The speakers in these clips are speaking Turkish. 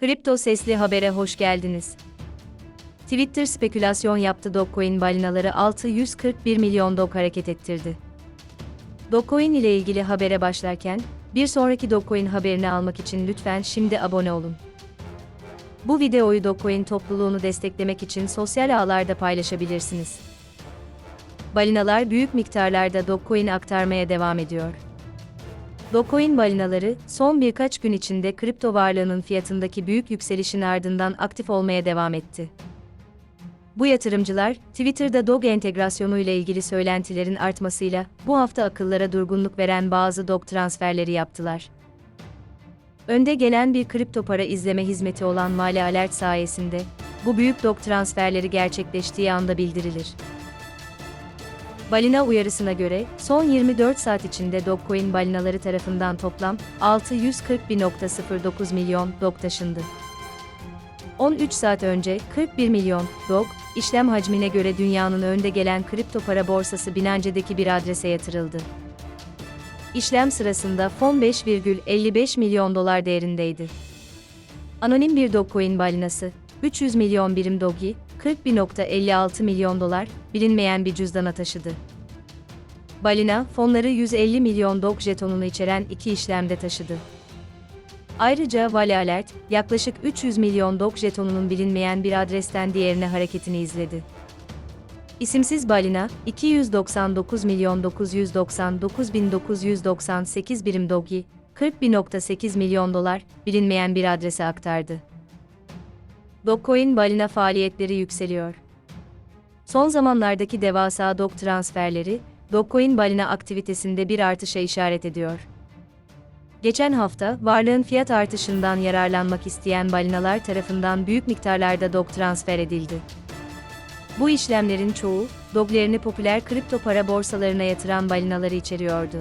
Kripto Sesli Haber'e hoş geldiniz. Twitter spekülasyon yaptı Dogecoin balinaları 641 milyon dog hareket ettirdi. Dogecoin ile ilgili habere başlarken, bir sonraki Dogecoin haberini almak için lütfen şimdi abone olun. Bu videoyu Dogecoin topluluğunu desteklemek için sosyal ağlarda paylaşabilirsiniz. Balinalar büyük miktarlarda Dogecoin aktarmaya devam ediyor. Dogecoin balinaları, son birkaç gün içinde kripto varlığının fiyatındaki büyük yükselişin ardından aktif olmaya devam etti. Bu yatırımcılar, Twitter'da Doge entegrasyonu ile ilgili söylentilerin artmasıyla, bu hafta akıllara durgunluk veren bazı Doge transferleri yaptılar. Önde gelen bir kripto para izleme hizmeti olan Mali Alert sayesinde, bu büyük Doge transferleri gerçekleştiği anda bildirilir. Balina uyarısına göre, son 24 saat içinde Dogecoin balinaları tarafından toplam 641.09 milyon Dog taşındı. 13 saat önce 41 milyon Dog, işlem hacmine göre dünyanın önde gelen kripto para borsası Binance'deki bir adrese yatırıldı. İşlem sırasında fon 5,55 milyon dolar değerindeydi. Anonim bir Dogecoin balinası, 300 milyon birim Dogi, 41.56 milyon dolar, bilinmeyen bir cüzdana taşıdı. Balina, fonları 150 milyon Dog jetonunu içeren iki işlemde taşıdı. Ayrıca Vali Alert, yaklaşık 300 milyon Dog jetonunun bilinmeyen bir adresten diğerine hareketini izledi. İsimsiz balina, 299 milyon 999 bin 998 birim Dogi, 41.8 milyon dolar, bilinmeyen bir adrese aktardı. Dogecoin balina faaliyetleri yükseliyor. Son zamanlardaki devasa Dog transferleri, Dogecoin balina aktivitesinde bir artışa işaret ediyor. Geçen hafta, varlığın fiyat artışından yararlanmak isteyen balinalar tarafından büyük miktarlarda Dog transfer edildi. Bu işlemlerin çoğu, doglerini popüler kripto para borsalarına yatıran balinaları içeriyordu.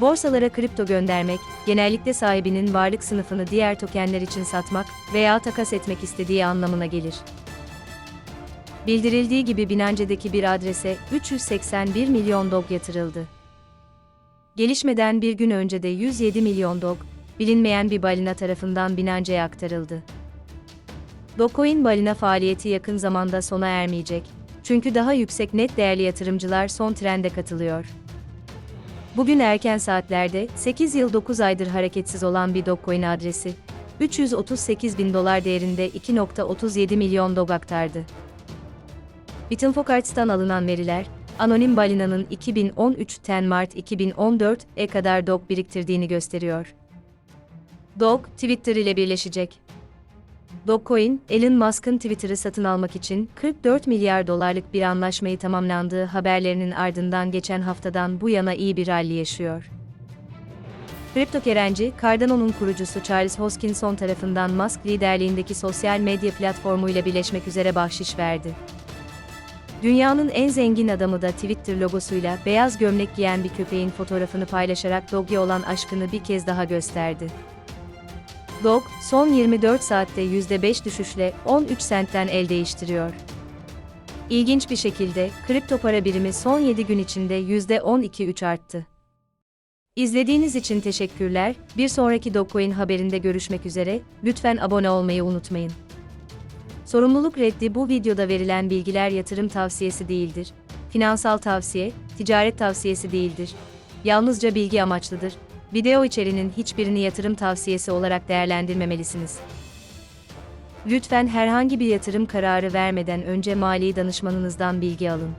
Borsalara kripto göndermek, genellikle sahibinin varlık sınıfını diğer tokenler için satmak veya takas etmek istediği anlamına gelir. Bildirildiği gibi Binance'deki bir adrese 381 milyon dog yatırıldı. Gelişmeden bir gün önce de 107 milyon dog, bilinmeyen bir balina tarafından Binance'ye aktarıldı. Dogecoin balina faaliyeti yakın zamanda sona ermeyecek. Çünkü daha yüksek net değerli yatırımcılar son trende katılıyor. Bugün erken saatlerde 8 yıl 9 aydır hareketsiz olan bir Dogecoin adresi 338 bin dolar değerinde 2.37 milyon dog aktardı. Bittenfocards'tan alınan veriler, Anonim Balina'nın 2013'ten Mart 2014'e kadar dog biriktirdiğini gösteriyor. Dog, Twitter ile birleşecek. Dogecoin, Elon Musk'ın Twitter'ı satın almak için 44 milyar dolarlık bir anlaşmayı tamamlandığı haberlerinin ardından geçen haftadan bu yana iyi bir rally yaşıyor. Kriptokerenci, Cardano'nun kurucusu Charles Hoskinson tarafından Musk liderliğindeki sosyal medya platformuyla birleşmek üzere bahşiş verdi. Dünyanın en zengin adamı da Twitter logosuyla beyaz gömlek giyen bir köpeğin fotoğrafını paylaşarak Doge'ye olan aşkını bir kez daha gösterdi. Doge, son 24 saatte %5 düşüşle 13 sentten el değiştiriyor. İlginç bir şekilde, kripto para birimi son 7 gün içinde %12.3 arttı. İzlediğiniz için teşekkürler, bir sonraki Dogecoin haberinde görüşmek üzere, lütfen abone olmayı unutmayın. Sorumluluk reddi bu videoda verilen bilgiler yatırım tavsiyesi değildir. Finansal tavsiye, ticaret tavsiyesi değildir. Yalnızca bilgi amaçlıdır. Video içeriğinin hiçbirini yatırım tavsiyesi olarak değerlendirmemelisiniz. Lütfen herhangi bir yatırım kararı vermeden önce mali danışmanınızdan bilgi alın.